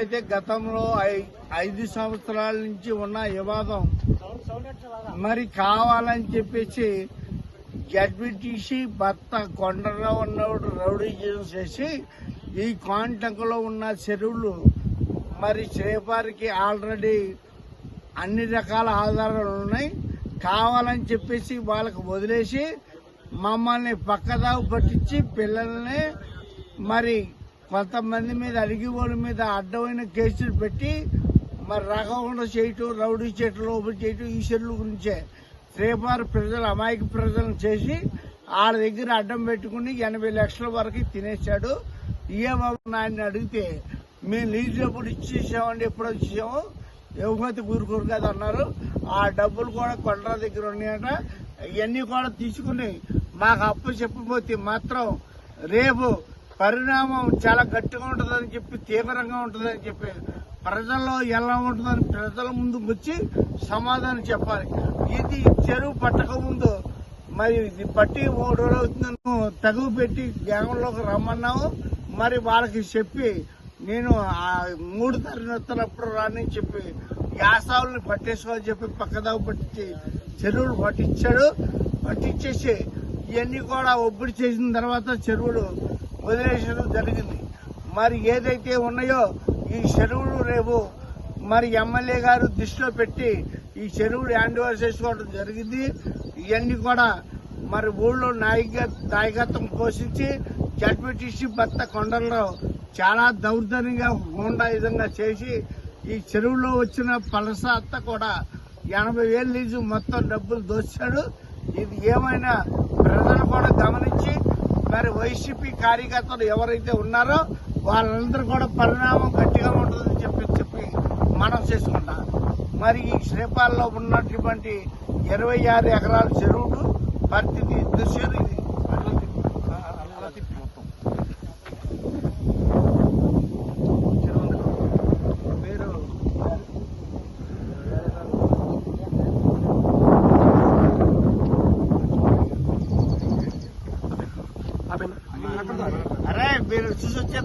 అయితే గతంలో ఐ- ఐదు సంవత్సరాల నుంచి ఉన్న వివాదం మరి కావాలని చెప్పేసి జడ్బిటిసి భర్త కొండరావు ఉన్నవాడు రౌడీజం చేసి ఈ కాంటంకలో ఉన్న చెరువులు మరి శ్రీపారికి ఆల్రెడీ అన్ని రకాల ఆధారాలు ఉన్నాయి. కావాలని చెప్పేసి వాళ్ళకు వదిలేసి మమ్మల్ని పక్కదావు పట్టించి పిల్లల్ని మరి కొంతమంది మీద అడిగి వాళ్ళ మీద అడ్డమైన కేసులు పెట్టి మరి రాకుండా చేయటం రౌడీ చేయటం ఓపెన్ చేయటం ఈ చెల్లు గురించే. శ్రీపారు ప్రజలు అమాయక ప్రజలను చేసి వాళ్ళ దగ్గర అడ్డం పెట్టుకుని ఎనభై లక్షల వరకు తినేశాడు. ఏ బాబు నాయన్ని అడిగితే మేము లీజు ఎప్పుడు ఇచ్చేసామండి ఎప్పుడు వచ్చేసాము? యువమతి కూరుకోరు కదా అన్నారు. ఆ డబ్బులు కూడా కొండల దగ్గర ఉన్నాయట. ఇవన్నీ కూడా తీసుకుని మాకు అప్పు చెప్పబోతే మాత్రం రేపు పరిణామం చాలా గట్టిగా ఉంటుందని చెప్పి తీవ్రంగా ఉంటుందని చెప్పి ప్రజల్లో ఎలా ఉంటుందని ప్రజల ముందుకు వచ్చి సమాధానం చెప్పాలి. ఇది చెరువు పట్టక ముందు. మరి ఇది పట్టి మూడు రోజులు అవుతుందని తగువ పెట్టి గ్యాంగ్లోకి రమ్మన్నావు. మరి వాళ్ళకి చెప్పి నేను ఆ మూడు తరగతి వస్తున్నప్పుడు రాని చెప్పి యాసావుల్ని పట్టేసుకోవాలని చెప్పి పక్కదావు పట్టించి చెరువులు పట్టించాడు. పట్టించేసి ఇవన్నీ కూడా ఒబ్బడి చేసిన తర్వాత చెరువులు వదిలేసడం జరిగింది. మరి ఏదైతే ఉన్నాయో ఈ చెరువులు రేపు మరి ఎమ్మెల్యే గారు దృష్టిలో పెట్టి ఈ చెరువులు హ్యాండ్ ఓవర్ చేసుకోవడం జరిగింది. ఇవన్నీ కూడా మరి ఊళ్ళో నాయక నాయకత్వం పోషించి జడ్పీటీసీ భర్త కొండల్లో చాలా దౌర్జన్యంగా హోండా విధంగా చేసి ఈ చెరువులో వచ్చిన పలస అత్త కూడా ఎనభై వేలు లీజు మొత్తం డబ్బులు దోచాడు. ఇది ఏమైనా ప్రజలు కూడా గమనించి మరి వైసీపీ కార్యకర్తలు ఎవరైతే ఉన్నారో వాళ్ళందరూ కూడా పరిణామం గట్టిగా ఉంటుందని చెప్పి చెప్పి మనం చేసుకుంటాం. మరి ఈ శ్రీపాల్లో ఉన్నటువంటి ఇరవై ఆరు ఎకరాల చెరువులు పరిస్థితి దుశ్చర్య అరే మీరు చూసి వచ్చే